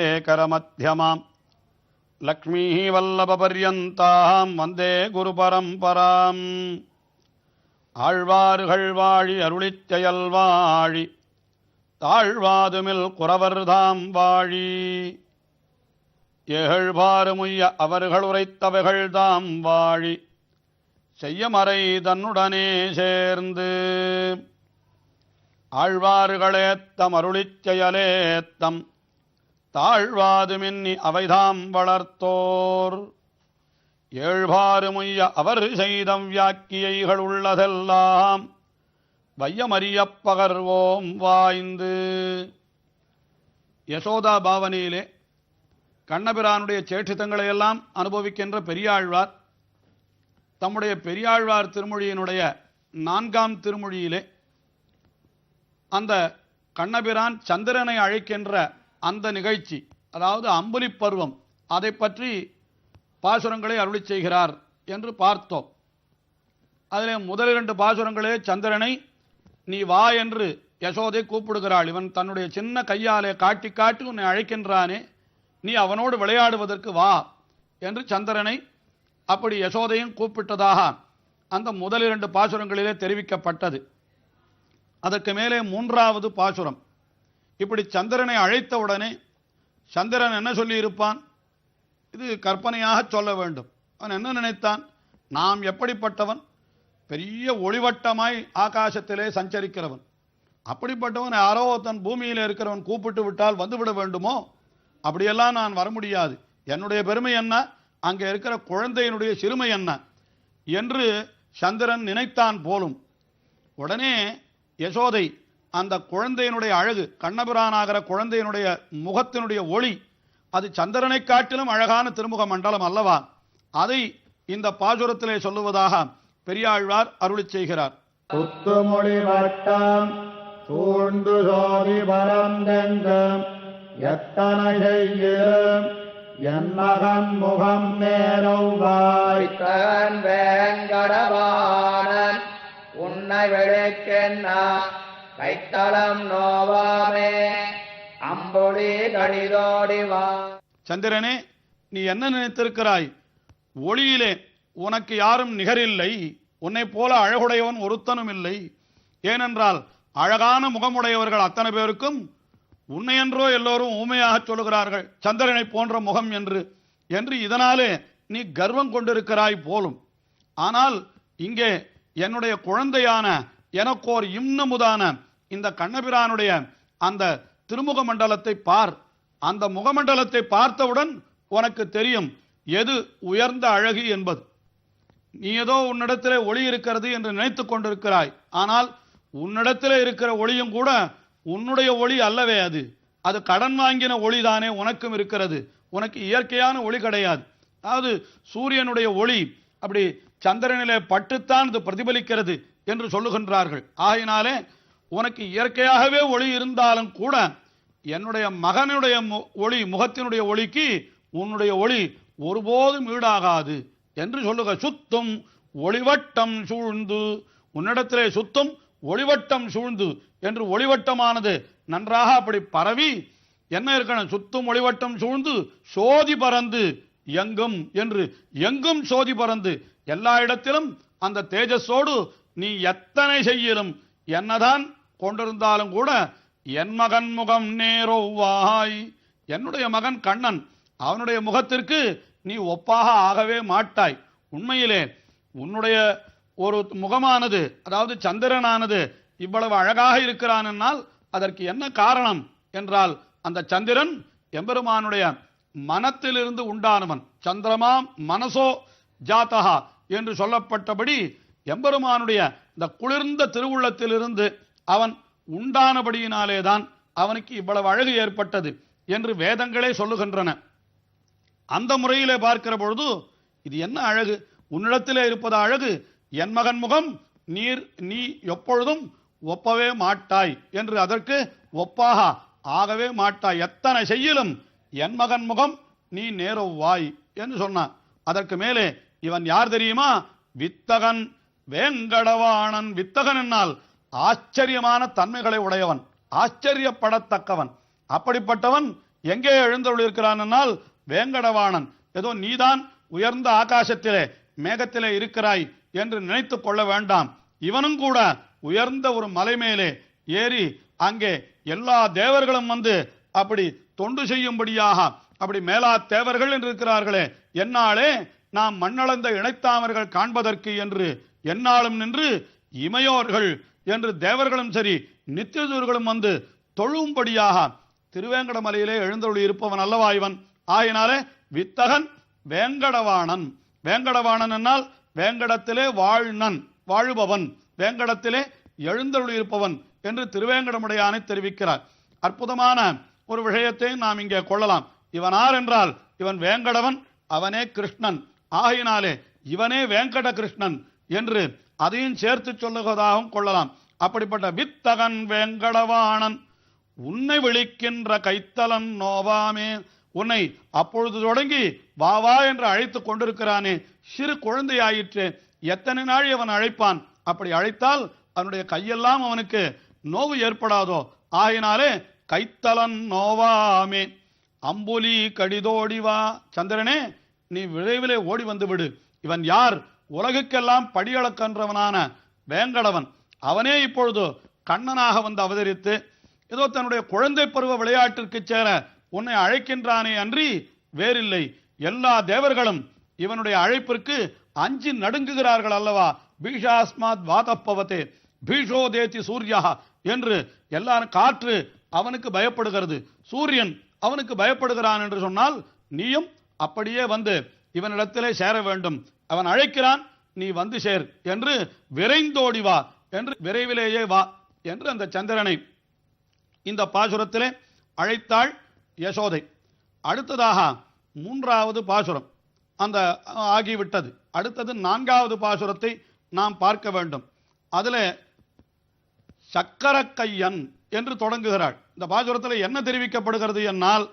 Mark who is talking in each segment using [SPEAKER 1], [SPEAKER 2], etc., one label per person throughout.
[SPEAKER 1] यतिशेखरमध्यमाम् लक्ष्मीः वल्लभपर्यन्तां वन्दे गुरुपरम्पराम् ஆழ்வார்கள் வாழி அருளிச் செயல் வாழி தாழ்வாதுமில் குறவர்தாம் வாழி ஏழ்பாறுமுய்ய அவர்கள் உரைத்தவைகள் தாம் வாழி செய்யமறை தன்னுடனே சேர்ந்து ஆழ்வார்களேத்தம் அருளிச் செயலேத்தம் தாழ்வாதுமின்னி அவைதாம் வளர்த்தோர். ஏழ்பாறுமுய்ய அவர் செய்தம் வியாக்கியைகள் உள்ளதெல்லாம் வையமறியப் பகர்வோம் வாய்ந்து. யசோதா பாவனையிலே கண்ணபிரானுடைய சேற்றித்தங்களை எல்லாம் அனுபவிக்கின்ற பெரியாழ்வார் தம்முடைய பெரியாழ்வார் திருமொழியினுடைய நான்காம் திருமொழியிலே அந்த கண்ணபிரான் சந்திரனை அழைக்கின்ற அந்த நிகழ்ச்சி அதாவது அம்புலி பருவம் அதை பற்றி பாசுரங்களை அருளி செய்கிறார் என்று பார்த்தோம். அதில் முதல் இரண்டு பாசுரங்களே சந்திரனை நீ வா என்று யசோதை கூப்பிடுகிறாள். இவன் தன்னுடைய சின்ன கையாலே காட்டி காட்டி உன்னை அழைக்கின்றானே நீ அவனோடு விளையாடுவதற்கு வா என்று சந்திரனை அப்படி யசோதையும் கூப்பிட்டதாக அந்த முதல் இரண்டு பாசுரங்களிலே தெரிவிக்கப்பட்டது. அதற்கு மேலே மூன்றாவது பாசுரம். இப்படி சந்திரனை அழைத்த உடனே சந்திரன் என்ன சொல்லியிருப்பான்? இது கற்பனையாக சொல்ல வேண்டும். அவன் என்ன நினைத்தான்? நாம் எப்படிப்பட்டவன்? பெரிய ஒளிவட்டமாய் ஆகாசத்திலே சஞ்சரிக்கிறவன். அப்படிப்பட்டவன் யாரோ தன் பூமியில் இருக்கிறவன் கூப்பிட்டு விட்டால் வந்துவிட வேண்டுமோ? அப்படியெல்லாம் நான் வர முடியாது. என்னுடைய பெருமை என்ன? அங்கே இருக்கிற குழந்தையினுடைய சிறுமை என்ன? என்று சந்திரன் நினைத்தான் போலும். உடனே யசோதை அந்த குழந்தையினுடைய அழகு கண்ணபிரானாகிற குழந்தையினுடைய முகத்தினுடைய ஒளி அது சந்திரனை காட்டிலும் அழகான திருமுக மண்டலம் அல்லவா? அதை இந்த பாசுரத்திலே சொல்லுவதாக பெரியாழ்வார் அருளிச் செய்கிறார்.
[SPEAKER 2] குத்துமொழி வட்டம் சூழ்ந்து சோதி பரந்தெங்கும் எத்தனை செய்யும் என் மகன் முகம் நேரவாய்
[SPEAKER 3] வைத்தகன் வேங்கடவானன் உன்னை விழிக்கென்னா கைத்தளம் நோவாமே. அம்பொழி கடிதோடி வா.
[SPEAKER 1] சந்திரனே நீ என்ன நினைத்திருக்கிறாய்? ஒளியிலே உனக்கு யாரும் நிகரில்லை. உன்னைப் போல அழகுடையவன் ஒருத்தனும் இல்லை. ஏனென்றால் அழகான முகமுடையவர்கள் அத்தனை பேருக்கும் உன்னையன்றோ எல்லோரும் ஊமையாக சொல்லுகிறார்கள். சந்திரனை போன்ற முகம் என்று என்று இதனாலே நீ கர்வம் கொண்டிருக்கிறாய் போலும். ஆனால் இங்கே என்னுடைய குழந்தையான எனக்கோர் இம்னமுதான இந்த கண்ணபிரானுடைய அந்த திருமுக மண்டலத்தை பார். அந்த முகமண்டலத்தை பார்த்தவுடன் உனக்கு தெரியும் எது உயர்ந்த அழகு என்பது. நீ ஏதோ உன்னிடத்திலே ஒளி இருக்கிறது என்று நினைத்துக் கொண்டிருக்கிறாய். ஆனால் உன்னிடத்திலே இருக்கிற ஒளியும் கூட உன்னுடைய ஒளி அல்லவே அது. அது கடன் வாங்கின ஒளிதானே உனக்கும் இருக்கிறது. உனக்கு இயற்கையான ஒளி கிடையாது. அதாவது சூரியனுடைய ஒளி அப்படி சந்திரனிலே பட்டுத்தான் இது பிரதிபலிக்கிறது என்று சொல்லுகின்றார்கள். ஆகினாலே உனக்கு இயற்கையாகவே ஒளி இருந்தாலும் கூட என்னுடைய மகனுடைய மு- ஒளி முகத்தினுடைய ஒளிக்கு உன்னுடைய ஒளி ஒருபோதும் ஈடாகாது என்று சொல்லுக. சுத்தும் ஒளிவட்டம் சூழ்ந்து உன்னிடத்திலே சுத்தும் ஒளிவட்டம் சூழ்ந்து என்று ஒளிவட்டமானது நன்றாக அப்படி பரவி என்ன இருக்கணும்? சுத்தும் ஒளிவட்டம் சூழ்ந்து சோதி பறந்து எங்கும் என்று எங்கும் சோதி பறந்து எல்லா இடத்திலும் அந்த தேஜஸோடு நீ எத்தனை செய்யலும் என்னதான் கொண்டிருந்தாலும் கூட என் மகன் முகம் நேரோவாய் என்னுடைய மகன் கண்ணன் அவனுடைய முகத்திற்கு நீ ஒப்பாக ஆகவே மாட்டாய். உண்மையிலே உன்னுடைய ஒரு முகமானது அதாவது சந்திரனானது இவ்வளவு அழகாக இருக்கிறான் என்னால் அதற்கு என்ன காரணம்? என்றால் அந்த சந்திரன் எம்பெருமானுடைய மனத்திலிருந்து உண்டானவன். சந்திரமா மனசோ ஜாத்தகா என்று சொல்லப்பட்டபடி எம்பெருமானுடைய இந்த குளிர்ந்த திருவுள்ளத்திலிருந்து அவன் உண்டானபடியினாலேதான் அவனுக்கு இவ்வளவு அழகு ஏற்பட்டது என்று வேதங்களே சொல்லுகின்றன. அந்த முறையிலே பார்க்கிற பொழுது இது என்ன அழகு? உன்னிடத்திலே இருப்பது அழகு. என் மகன் முகம் நீர் நீ எப்பொழுதும் ஒப்பவே மாட்டாய் என்று அதற்கு ஒப்பாக. ஆகவே மாட்டாய். எத்தனை செய்யலும் என் மகன் முகம் நீ நேரவாய் என்று சொன்னான். அதற்கு மேலே இவன் யார் தெரியுமா? வித்தகன் வேங்கடவாணன் வித்தகன் என்னால் ஆச்சரியமான தன்மைகளை உடையவன் ஆச்சரியப்படத்தக்கவன். அப்படிப்பட்டவன் எங்கே எழுந்தருளிருக்கிறான் வேங்கடவாணன். ஏதோ நீதான் உயர்ந்த ஆகாசத்திலே மேகத்திலே இருக்கிறாய் என்று நினைத்து கொள்ள வேண்டாம். இவனும் கூட உயர்ந்த ஒரு மலை மேலே ஏறி அங்கே எல்லா தேவர்களும் வந்து அப்படி தொண்டு செய்யும்படியாக அப்படி மேலா தேவர்கள் என்று இருக்கிறார்களே என்னாலே நாம் மண்ணளந்த இணைத்தாமர்கள் காண்பதற்கு என்று என்னாலும் நின்று இமையோர்கள் என்று தேவர்களும் சரி நித்தியதூர்களும் வந்து தொழும்படியாக திருவேங்கடமலையிலே எழுந்தருளி இருப்பவன் அல்லவா இவன்? ஆயினாலே வித்தகன் வேங்கடவாணன். வேங்கடவாணன் என்னால் வேங்கடத்திலே வாழ்நன் வாழுபவன். வேங்கடத்திலே எழுந்தருளி இருப்பவன் என்று திருவேங்கடமுடையானை தெரிவிக்கிறார். அற்புதமான ஒரு விஷயத்தை நாம் இங்கே கொள்ளலாம். இவன் ஆர் என்றால் இவன் வேங்கடவன் அவனே கிருஷ்ணன். ஆகையினாலே இவனே வேங்கட கிருஷ்ணன் என்று அதையும் சேர்த்து சொல்லுவதாகவும் கொள்ளலாம். அப்படிப்பட்ட வித்தகன் வேங்கடவாணன் உன்னை விழிக்கின்ற கைத்தலன் நோவாமே உன்னை அப்பொழுது தொடங்கி வா வா என்று அழைத்துக் கொண்டிருக்கிறானே சிறு குழந்தையாயிற்று எத்தனை நாள் அவன் அழைப்பான்? அப்படி அழைத்தால் அவனுடைய கையெல்லாம் அவனுக்கு நோவு ஏற்படாதோ? ஆகினாலே கைத்தலன் நோவாமே. அம்புலி கடிதோடி வா சந்திரனே நீ விரைவிலே ஓடி வந்து விடு. இவன் யார்? உலகுக்கெல்லாம் படியளக்கன்றவனான வேங்கடவன் அவனே இப்பொழுது கண்ணனாக வந்து அவதரித்து ஏதோ தன்னுடைய குழந்தை பருவ விளையாட்டிற்கு சேர உன்னை அழைக்கின்றானே அன்றி வேறில்லை. எல்லா தேவர்களும் இவனுடைய அழைப்பிற்கு அஞ்சு நடுங்குகிறார்கள் அல்லவா? பீஷாஸ்மாத் வாதப்பவத்தே பீஷோ தேதி சூர்யா என்று எல்லாரும் காற்று அவனுக்கு பயப்படுகிறது. சூரியன் அவனுக்கு பயப்படுகிறான் என்று சொன்னால் நீயும் அப்படியே வந்து இவனிடத்திலே சேர வேண்டும். அவன் அழைக்கிறான் நீ வந்து சேர் என்று விரைந்தோடி வா என்று விரைவிலேயே வா என்று அந்த சந்திரனை இந்த பாசுரத்திலே அழைத்தாள் யசோதை. அடுத்ததாக மூன்றாவது பாசுரம் அந்த ஆகிவிட்டது. அடுத்தது நான்காவது பாசுரத்தை நாம் பார்க்க வேண்டும். அதில் சக்கரக்கையன் என்று தொடங்குகிறாள். இந்த பாசுரத்தில் என்ன தெரிவிக்கப்படுகிறது என்னால்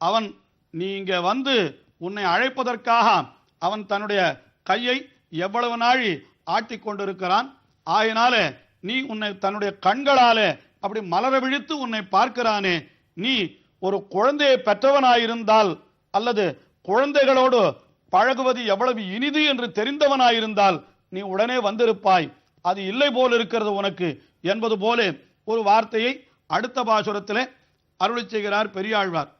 [SPEAKER 1] அவன் நீ இங்கே வந்து உன்னை அழைப்பதற்காக அவன் தன்னுடைய கையை எவ்வளவு நாழி ஆட்டி கொண்டிருக்கிறான் ஆயினாலே நீ உன்னை தன்னுடைய கண்களாலே அப்படி மலர விழித்து உன்னை பார்க்கிறானே. நீ ஒரு குழந்தையை பெற்றவனாயிருந்தால் அல்லது குழந்தைகளோடு பழகுவது எவ்வளவு இனிது என்று தெரிந்தவனாயிருந்தால் நீ உடனே வந்திருப்பாய். அது இல்லை போல் இருக்கிறது உனக்கு என்பது போல ஒரு வார்த்தையை அடுத்த பாசுரத்திலே அருளி செய்கிறார் பெரியாழ்வார்.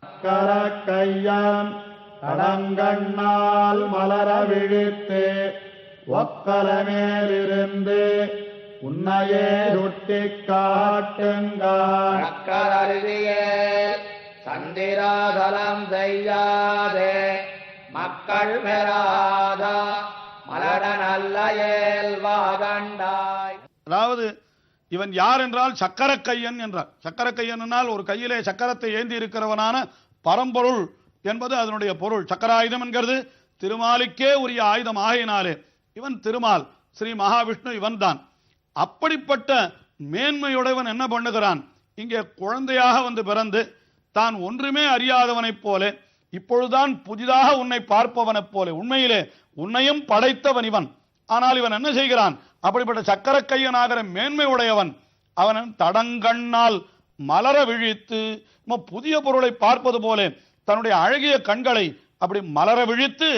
[SPEAKER 2] கடங்கண்ணால் மலர விழித்து ஒக்கலமேலிருந்து உன்னையே சுட்டிக் காட்டுங்கான்.
[SPEAKER 3] மக்களறிவியல் சந்திராதலம் செய்யாதே மக்கள் பெறாதா மலட நல்ல இயல்வாகண்டாய்.
[SPEAKER 1] அதாவது இவன் யார் என்றால் சக்கரக்கையன் என்றார் சக்கரக்கையன் என்றால் ஒரு கையிலே சக்கரத்தை ஏந்தி இருக்கிறவனான பரம்பொருள் என்பது அதனுடைய பொருள். சக்கராயுதம் என்கிறது திருமாலுக்கே உரிய ஆயுதம் ஆகையினாலே. இவன் திருமால் ஸ்ரீ மகாவிஷ்ணு இவன்தான். அப்படிப்பட்ட மேன்மையுடையவன் என்ன பண்ணுகிறான்? இங்கே குழந்தையாக வந்து பிறந்து தான் ஒன்றுமே அறியாதவனைப் போல இப்பொழுதுதான் புதிதாக உன்னை பார்ப்பவனைப் போல உண்மையிலே உன்னையும் படைத்தவன் இவன். ஆனால் இவன் என்ன செய்கிறான்? அப்படிப்பட்ட சக்கரக்கையனாகிற மேன்மை உடையவன் அவன் தடங்கண்ணால் மலர விழித்து நம்ம புதிய பொருளை பார்ப்பது போல தன்னுடைய அழகிய கண்களை அப்படி மலர விழித்து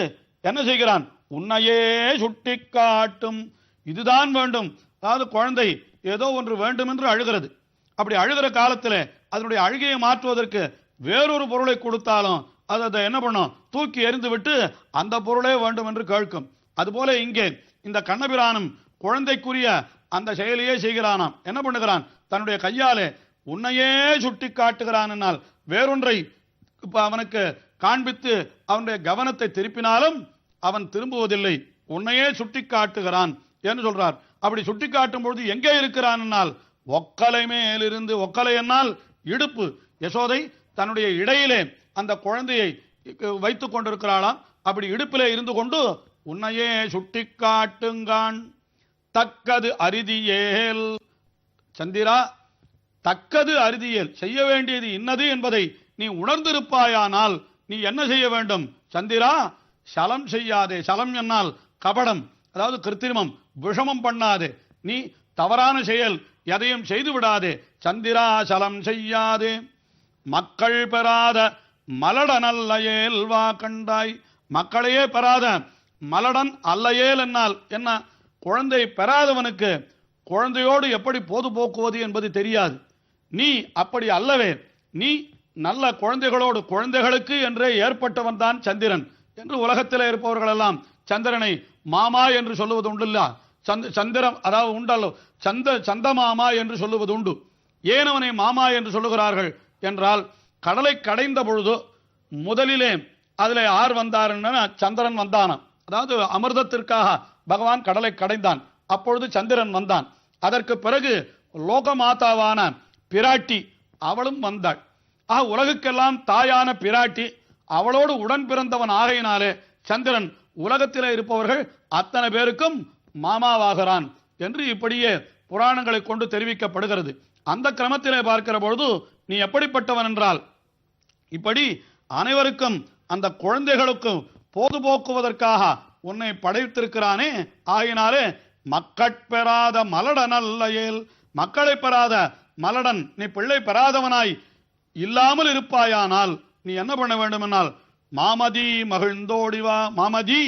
[SPEAKER 1] என்ன செய்கிறான்? உன்னையே சுட்டி காட்டும். இதுதான் வேண்டும். அதாவது குழந்தை ஏதோ ஒன்று வேண்டும் என்று அழுகிறது. அப்படி அழுகிற காலத்தில் அதனுடைய அழுகையை மாற்றுவதற்கு வேறொரு பொருளை கொடுத்தாலும் அது அதை என்ன பண்ணும்? தூக்கி எறிந்து விட்டு அந்த பொருளே வேண்டும் என்று கேட்கும். அதுபோல இங்கே இந்த கண்ணபிரானும் குழந்தைக்குரிய அந்த செயலையே செய்கிறானாம். என்ன பண்ணுகிறான்? தன்னுடைய கையாலே உன்னையே சுட்டி காட்டுகிறான் என்னால். வேறொன்றை அவனுக்கு காண்பித்து அவனுடைய கவனத்தை திருப்பினாலும் அவன் திரும்புவதில்லை. உன்னையே சுட்டி காட்டுகிறான் என்று சொல்றார். அப்படி சுட்டி காட்டும் பொழுது எங்கே இருக்கிறான் என்னால்? ஒக்கலை மேலிருந்து ஒக்கலை என்னால் இடுப்பு. யசோதை தன்னுடைய இடையிலே அந்த குழந்தையை வைத்துக் கொண்டிருக்கிறாளாம். அப்படி இடுப்பிலே இருந்து கொண்டு உன்னையே சுட்டி காட்டுங்கான் தக்கது அரிதியேல். சந்திரா தக்கது அறுதியல் செய்ய வேண்டியது இன்னது என்பதை நீ உணர்ந்திருப்பாயானால் நீ என்ன செய்ய வேண்டும்? சந்திரா சலம் செய்யாதே. சலம் என்னால் கபடம் அதாவது கிருத்திரிமம் விஷமம் பண்ணாதே. நீ தவறான செயல் எதையும் செய்து விடாதே. சந்திரா சலம் செய்யாதே. மக்கள் பெறாத மலடனல்லையேல் வா கண்டாய். மக்களையே பெறாத மலடன் அல்லையேல் என்னால். என்ன குழந்தை பெறாதவனுக்கு குழந்தையோடு எப்படி பொது போக்குவது என்பது தெரியாது. நீ அப்படி அல்லவே நீ நல்ல குழந்தைகளோடு குழந்தைகளுக்கு என்றே ஏற்பட்டவன் தான் சந்திரன். என்று உலகத்தில் இருப்பவர்களெல்லாம் சந்திரனை மாமா என்று சொல்லுவது உண்டுல்லா? சந்த சந்திரம் அதாவது உண்டல்லோ சந்த மாமா என்று சொல்லுவது உண்டு. ஏன் அவனை மாமா என்று சொல்லுகிறார்கள் என்றால் கடலை கடைந்த பொழுது முதலிலே அதில் ஆர் வந்தாருன்னா சந்திரன் வந்தானாம். அதாவது அமிர்தத்திற்காக பகவான் கடலை கடைந்தான். அப்பொழுது சந்திரன் வந்தான். அதற்கு பிறகு லோகமாதாவான பிராட்டி அவளும் வந்தாள். ஆக உலகுக்கெல்லாம் தாயான பிராட்டி அவளோடு உடன் பிறந்தவன் ஆகையினாலே சந்திரன் உலகத்திலே இருப்பவர்கள் அத்தனை பேருக்கும் மாமாவாகிறான் என்று இப்படியே புராணங்களை கொண்டு தெரிவிக்கப்படுகிறது. அந்த கிரமத்திலே பார்க்கிற பொழுது நீ எப்படிப்பட்டவன் என்றால் இப்படி அனைவருக்கும் அந்த குழந்தைகளுக்கும் போதுபோக்குவதற்காக உன்னை படைத்திருக்கிறானே ஆகினாலே மக்கட் பெறாத மலடன் அல்லையேல் மக்களை பெறாத மலடன் நீ பிள்ளை பெறாதவனாய் இல்லாமல் இருப்பாயானால் நீ என்ன பண்ண வேண்டுமென்றால் மாமதி மகிழ்ந்தோடி வா மாமதி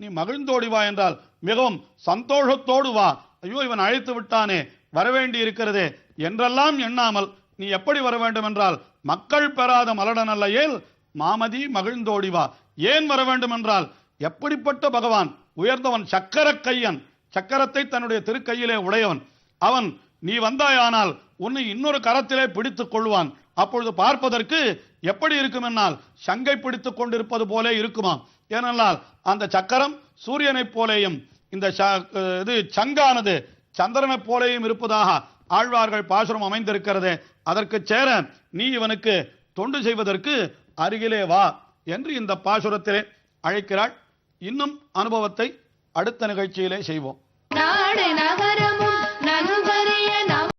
[SPEAKER 1] நீ மகிழ்ந்தோடி வா என்றால் மிகவும் சந்தோஷத்தோடு வா. ஐயோ இவன் அழைத்து விட்டானே வரவேண்டி இருக்கிறதே என்றெல்லாம் எண்ணாமல் நீ எப்படி வர வேண்டும் என்றால் மக்கள் பெறாத மலடன் அல்லையேல் மாமதி மகிழ்ந்தோடி வா. ஏன் வர வேண்டும் என்றால் எப்படிப்பட்ட பகவான் உயர்ந்தவன் சக்கர கையன் சக்கரத்தை தன்னுடைய திருக்கையிலே உடையவன் அவன் நீ வந்தாயானால் உன்னை இன்னொரு கரத்திலே பிடித்துக் கொள்வான். அப்பொழுது பார்ப்பதற்கு எப்படி இருக்கும் என்னால் சங்கை பிடித்துக் கொண்டிருப்பது போலே இருக்குமாம் ஏனென்றால் அந்த சக்கரம் சூரியனைப் போலேயும் இந்த ச- இது சங்கானது சந்திரனைப் போலேயும் இருப்பதாக ஆழ்வார்கள் பாசுரம் அமைந்திருக்கிறதே அதற்கு சேர நீ இவனுக்கு தொண்டு செய்வதற்கு அருகிலே வா என்று இந்த பாசுரத்திலே அழைக்கிறாள். இன்னும் அனுபவத்தை அடுத்த நிகழ்ச்சியிலே செய்வோம்.